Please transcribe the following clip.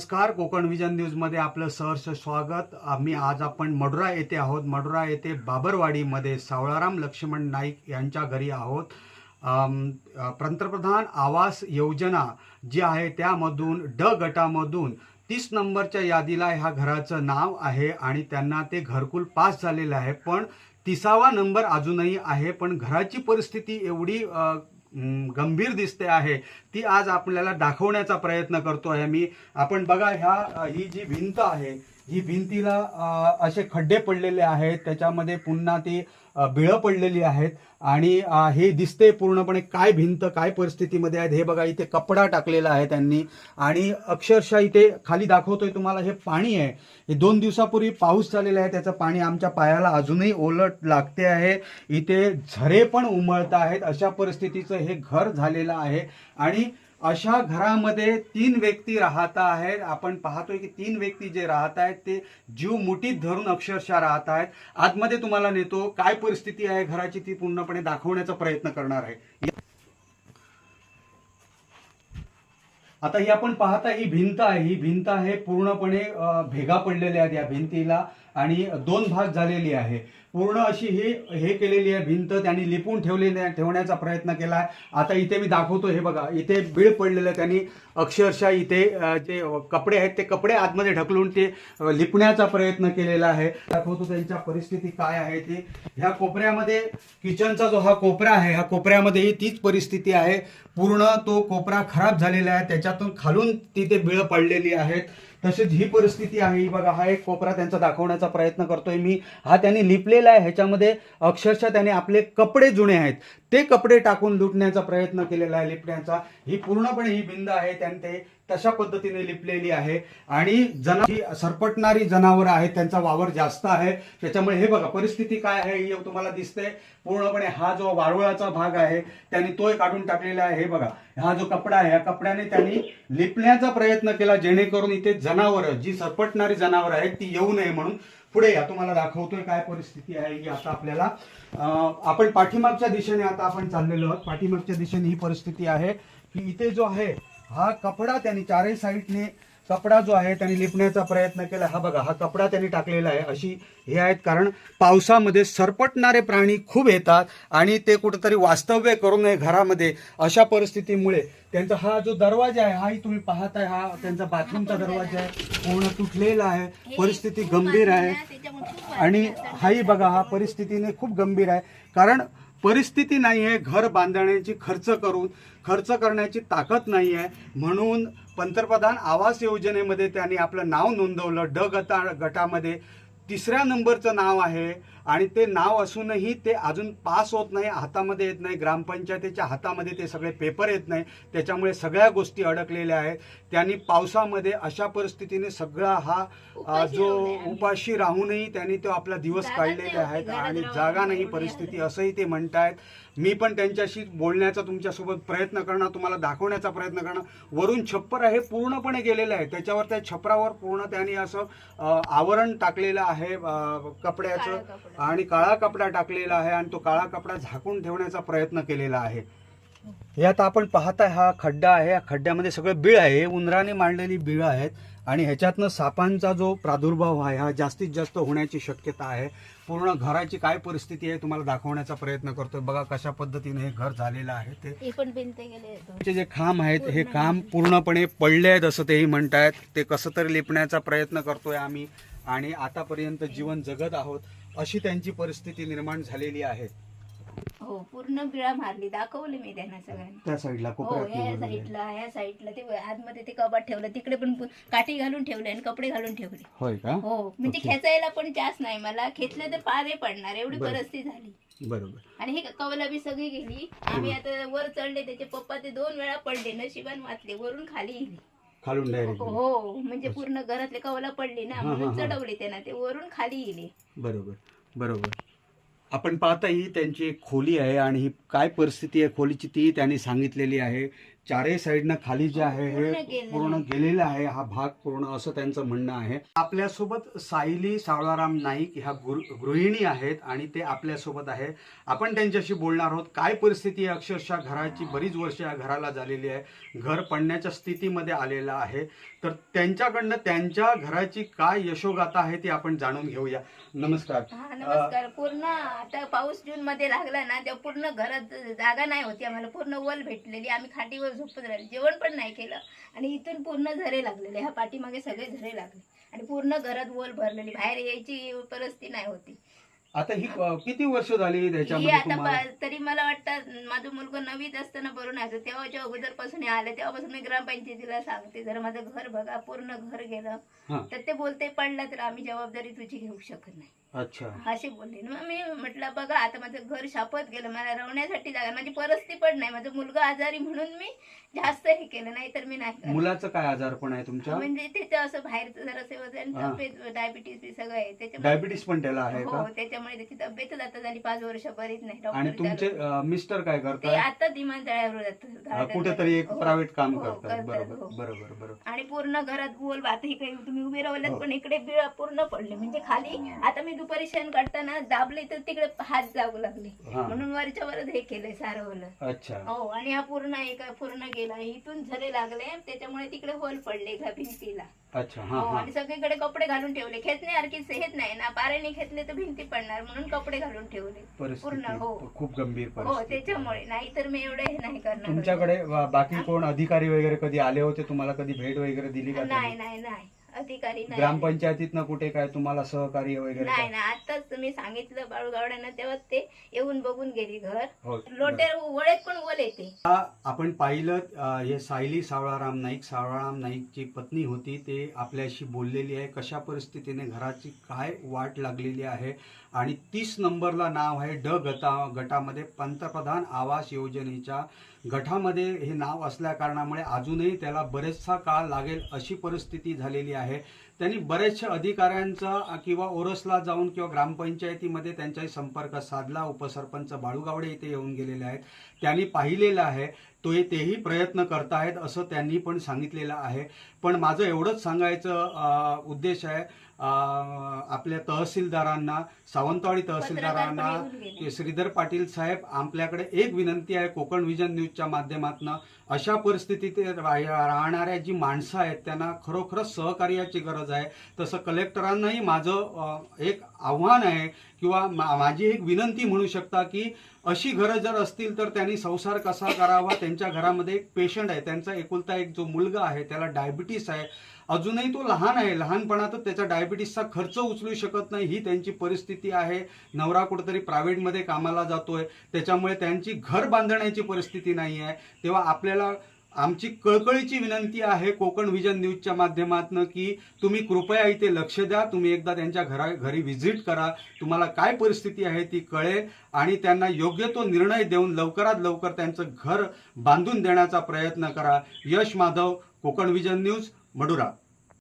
नमस्कार कोकण विजन न्यूजमध्ये आपलं सहर्ष स्वागत. आम्ही आज आपण मडुरा येथे आहोत. मडुरा येथे बाबरवाडीमध्ये सावळाराम लक्ष्मण नाईक यांच्या घरी आहोत. पंतप्रधान आवास योजना जी आहे त्यामधून ड गटामधून तीस नंबरच्या यादीला ह्या घराचं नाव आहे आणि त्यांना ते घरकुल पास झालेलं आहे. पण तिसावा नंबर अजूनही आहे पण घराची परिस्थिती एवढी गंभीर दिसते आहे ती आज आपल्याला दाखवण्याचा प्रयत्न करतो आहे मी. आपण बघा ह्या ही जी भिंत आहे ही भिंतीला असे खड्डे पडलेले आहेत. त्याच्यामध्ये पुन्हा ती बिळं पडलेली आहेत. आणि हे दिसते पूर्णपणे काय भिंत काय परिस्थितीमध्ये आहेत. हे बघा इथे कपडा टाकलेला आहे त्यांनी. आणि अक्षरशः इथे खाली दाखवतोय तुम्हाला हे पाणी आहे. हे दोन दिवसापूर्वी पाऊस झालेला आहे. त्याचं पाणी आमच्या पायाला अजूनही ओलट लागते आहे. इथे झरे पण उमळत आहेत. अशा परिस्थितीचं हे घर झालेलं आहे. आणि अशा घरामध्ये तीन व्यक्ती राहत आहेत. आपण पाहतोय की तीन व्यक्ती जे राहत आहेत ते जीव मुठीत धरून अक्षरशः राहत आहेत. आतमध्ये तुम्हाला नेतो काय परिस्थिती आहे घराची ती पूर्णपणे दाखवण्याचा प्रयत्न करणार आहे. आता ही आपण पाहता ही भिंत आहे. ही भिंत आहे पूर्णपणे भेगा पडलेल्या आहेत या भिंतीला. आणि दोन भाग झालेली आहे. पूर्ण अशी ही हे केलेली आहे भिंत त्यांनी लिपून ठेवलेली ठेवण्याचा प्रयत्न केला आहे. आता इथे मी दाखवतो हे बघा इथे बीळ पडलेलं आहे त्यांनी. अक्षरशः इथे जे कपडे आहेत ते कपडे आतमध्ये ढकलून ते लिपण्याचा प्रयत्न केलेला आहे. दाखवतो त्यांच्या परिस्थिती काय आहे ती. ह्या कोपऱ्यामध्ये किचनचा जो हा कोपरा आहे ह्या कोपऱ्यामध्येही तीच परिस्थिती आहे. पूर्ण तो कोपरा खराब झालेला आहे. त्याच्यातून खालून तिथे बिळं पडलेली आहेत. तसेच ही परिस्थिती आहे. ही बघा हा एक कोपरा त्यांचा दाखवण्याचा प्रयत्न करतोय मी. हा त्यांनी लिपलेला आहे. ह्याच्यामध्ये अक्षरशः त्याने आपले कपडे जुने आहेत. ते कपडे टाकून लुटण्याचा प्रयत्न केलेला आहे लिपण्याचा. ही पूर्णपणे ही भिंत आहे. त्याने ते तशा पद्धतीने लिपलेली आहे. आणि जना जी सरपटणारी जनावरं आहेत त्यांचा वावर जास्त आहे. त्याच्यामुळे हे बघा परिस्थिती काय आहे ही तुम्हाला दिसते पूर्णपणे हा जो वारुळाचा भाग आहे त्यांनी तोय काढून टाकलेला आहे. हे बघा हा जो कपडा आहे या कपड्याने त्यांनी लिपण्याचा प्रयत्न केला जेणेकरून इथे जनावरं जी सरपटणारी जनावरं आहेत ती येऊ नये म्हणून पुढे या. तुम्हाला दाखवतोय काय परिस्थिती आहे ही आता आपल्याला. आपण पाठीमागच्या दिशेने आता आपण चाललेलो आहोत. पाठीमागच्या दिशेने ही परिस्थिती आहे की इथे जो आहे हा कपडा त्यांनी चारही साईडने कपडा जो आहे त्यांनी लिपण्याचा प्रयत्न केला. हा बघा हा कपडा त्यांनी टाकलेला आहे. अशी हे आहेत कारण पावसामध्ये सरपटणारे प्राणी खूप येतात आणि ते कुठेतरी वास्तव्य करू नये घरामध्ये अशा परिस्थितीमुळे. त्यांचा हा जो दरवाजा आहे हाही तुम्ही पाहताय हा त्यांचा बाथरूमचा दरवाजा आहे. पूर्ण तुटलेला आहे. परिस्थिती गंभीर आहे. आणि हाही बघा हा परिस्थितीने खूप गंभीर आहे. कारण परिस्थिती नाही आहे घर बांधण्याची खर्च करून खर्च करण्याची ताकद नाही आहे म्हणून पंतप्रधान आवास योजनेमध्ये त्यांनी आपलं नाव नोंदवलं. ड गटा गटामध्ये तिसऱ्या नंबरचं नाव आहे. आणि ते नाव असूनही ते अजून पास होत नाही हातामध्ये येत नाही ग्रामपंचायतीच्या हातामध्ये ते सगळे पेपर येत नाही. त्याच्यामुळे सगळ्या गोष्टी अडकलेल्या आहेत. त्यांनी पावसामध्ये अशा परिस्थितीने सगळा हा जो उपाशी राहूनही त्यांनी तो आपला दिवस काढलेले आहेत होती, आणि जागा नाही. परिस्थिती असंही ते म्हणतायत. मी पण त्यांच्याशी बोलण्याचा तुमच्यासोबत प्रयत्न करणार तुम्हाला दाखवण्याचा प्रयत्न करणार. वरून छप्पर आहे पूर्णपणे गेलेलं आहे त्याच्यावर त्या छपरावर पूर्ण त्यांनी असं आवरण टाकलेलं आहे कपड्याचं. आणि काळा कपडा टाकलेला आहे आणि तो काळा कपडा झाकून ठेवण्याचा प्रयत्न केलेला आहे. हे आता आपण पाहताय हा खड्डा आहे. या खड्ड्यामध्ये सगळं बीळ आहे. हे उंदराने मांडलेली बीळ आहेत आणि ह्याच्यातनं सापांचा जो प्रादुर्भाव आहे हा जास्तीत जास्त होण्याची शक्यता आहे. पूर्ण घराची काय परिस्थिती आहे तुम्हाला दाखवण्याचा प्रयत्न करतोय. बघा कशा पद्धतीने हे घर झालेलं आहे ते. जे खांब आहेत हे काम पूर्णपणे पडले आहेत असं तेही म्हणतायत. ते कसं तरी लिपण्याचा प्रयत्न करतोय आम्ही. आणि आतापर्यंत जीवन जगत आहोत. अशी त्यांची परिस्थिती निर्माण झालेली आहे. हो पूर्ण बिळा मारली. दाखवली मी त्यांना सगळ्यांना. त्या साईडला हो कोपऱ्यात या निवडलेलं आहे. साईडला या साईडला ते आतमध्ये ते कपाट ठेवलं. तिकडे पण पु- काठी घालून ठेवले आणि कपडे घालून ठेवले. होय का? हो म्हणजे ओके. खेचायला पण जास्त नाही. मला खेचले तर पारे पडणार. एवढी बरं. परिस्थिती झाली. बरोबर. आणि हे कवला बी सगळी गेली. आम्ही आता वर चढले. त्याचे पप्पा ते दोन वेळा पडले. नशिबान वाचले. वरून खाली गेली. खालून डायरेक्ट हो म्हणजे पूर्ण घरातले कवला पडले ना हा, म्हणून हा, हा. चढवले त्यांना ते वरून खाली गेले. बरोबर बरोबर. आपण पाहता ही त्यांची एक खोली आहे आणि ही काय परिस्थिती आहे खोलीची ती त्यांनी सांगितलेली आहे. चारही साईडनं खाली जे आहे हे पूर्ण गेलेलं. पूर्ण आहे. गेलेला आहे हा भाग पूर्ण असं त्यांचं म्हणणं आहे. आपल्यासोबत सायली सावळाराम नाईक ह्या गृहिणी आहेत आणि ते आपल्यासोबत आहे. आपण त्यांच्याशी बोलणार आहोत काय परिस्थिती आहे? अक्षरशः घराची बरीच वर्ष या घराला झालेली आहे. घर पडण्याच्या स्थितीमध्ये आलेलं आहे. तर त्यांच्याकडनं त्यांच्या घराची काय यशोगाथा आहे ती आपण जाणून घेऊया. नमस्कार. हा नमस्कार. पूर्ण आता पाऊस जून मध्ये लागला ना तेव्हा पूर्ण घरात जागा नाही होती. आम्हाला पूर्ण वल भेटलेली. आम्ही खाटीवर झोपत राहिले. जेवण पण नाही केलं. आणि इथून पूर्ण झरे लागलेले. ह्या पाठीमागे सगळे झरे लागले. आणि पूर्ण घरात वल भरलेली. बाहेर यायची परिस्थिती नाही होती. आता ही अ, किती वर्ष झाली ही त्याच्यामध्ये आता तुम्हाला? पा- तरी मला वाटतं माझं मुलगा नवीत असताना भरून आहे तेव्हाच्या अगोदरपासून हे आले तेव्हापासून मी ग्रामपंचायतीला सांगते जर माझं घर बघा पूर्ण घर गेलं. हा. तर ते बोलते पडलं तर आम्ही जबाबदारी तुझी घेऊ शकत नाही. अच्छा. असे बोलले. मग मी म्हटलं बघा आता माझं घर शापत गेलं मला रवण्यासाठी जागा माझी परिस्थिती पण नाही. माझा मुलगा आजारी म्हणून मी जास्त हे केलं नाही तर मी नाही. मुलाचं काय आजारपण आहे तुमच्या? म्हणजे त्याचं असं बाहेरचं जरासे वजन हा. तब्येत डायबिटीस सगळं आहे. त्याच्यामुळे डायबिटीस पण त्याला आहे हो का? त्याच्यामुळे त्याची तब्येतच आता झाली पाच वर्ष बरीच नाही आणि डॉक्टर तुमचे अ, मिस्टर काय ते करतात आता विमानतळावर अ. कुठेतरी एक हो. प्रायव्हेट काम हो, करतात बरोबर हो. बरोबर बरोबर आणि पूर्ण घरात बोल आता ही काही तुम्ही उभे राहिलात हो. पण इकडे बिळ पूर्ण पडले म्हणजे खाली आता मी दुपारी शेण काढताना दाबले तर तिकडे हात जाऊ लागले हा. म्हणून वरच्या वरच हे केलंय सारवलं अच्छा हो आणि हा पूर्ण एका पूर्ण गेला इथून झरे लागले त्याच्यामुळे तिकडे होल पडले ह्या भिंतीला अच्छा हा हो हा. आणि सगळीकडे कपडे घालून ठेवले. खेचण्यासारखी सेहत नाही ना. पाऱ्याने खेचले तर भिंती पडणार. म्हणून कपडे घालून ठेवले. पूर्ण हो. खूप गंभीर हो परिस्थिती. त्याच्यामुळे. नाही तर मी एवढे हे नाही करणार तुमच्याकडे बाकी कोण अधिकारी वगैरे कधी आले होते? तुम्हाला कधी भेट वगैरे दिली का नाही? नाही नाही. अधिकारी नाही ग्रामपंचायतीतनं कुठे काय तुम्हाला सहकार्य वगैरे नाही काय? ना आताच तुम्ही सांगितलं बाळूगावड्यांना तेव्हा ते येऊन बघून गेली घर. हो लोटे वळेत पण येते आता आपण पाहिलं अ, हे सायली सावळाराम नाईक सावळाराम नाईकची पत्नी होती ते आपल्याशी बोललेली आहे कशा परिस्थितीने घराची काय वाट लागलेली आहे? आणि तीस नंबरला नाव आहे ड गटा गटामध्ये पंतप्रधान आवास योजनेच्या गटामध्ये हे नाव असल्या कारणामुळे अजूनही त्याला बरेचसा काळ लागेल अशी परिस्थिती झालेली आहे. त्यांनी बऱ्याचशा अधिकाऱ्यांचा किंवा ओरसला जाऊन किंवा ग्रामपंचायतीमध्ये त्यांच्याशी संपर्क साधला. उपसरपंच बाळूगावडे इथे येऊन गेलेले आहेत. त्यांनी पाहिलेलं आहे. तो तेही प्रयत्न करतायत असं त्यांनी पण सांगितलेलं आहे. पण माझं एवढंच सांगायचं उद्देश आहे आपल्या तहसीलदारांना सावंतवाडी तहसीलदारांना श्रीधर पाटील साहेब आपल्याकडे एक विनंती आहे कोकण विजन न्यूजच्या माध्यमातून. अशा परिस्थितीत रा- राहणाऱ्या जी माणसं आहेत त्यांना खरोखरच सहकार्याची गरज आहे. तसं कलेक्टरांनाही माझं एक आव्हान आहे किंवा मा- माझी एक विनंती म्हणू शकता की अशी घरं जर असतील तर त्यांनी संसार कसा करावा त्यांच्या घरामध्ये एक पेशंट आहे त्यांचा एकुलता एक जो मुलगा आहे त्याला डायबिटीस आहे. अजूनही तो लहान आहे लहानपणातच त्याचा डायबिटीसचा खर्च उचलू शकत नाही ही त्यांची परिस्थिती आहे. नवरा कुठेतरी प्रायव्हेटमध्ये कामाला जातोय त्याच्यामुळे त्यांची घर बांधण्याची परिस्थिती नाही आहे तेव्हा आपल्याला आमची कळकळीची विनंती आहे कोकण विजन न्यूजच्या माध्यमातून की तुम्ही कृपया इथे लक्ष द्या तुम्ही एकदा त्यांच्या घरा घरी व्हिजिट करा तुम्हाला काय परिस्थिती आहे ती कळेल आणि त्यांना योग्य तो निर्णय देऊन लवकरात लवकर त्यांचं घर बांधून देण्याचा प्रयत्न करा. Yash Madhav Konkan vision news Madura.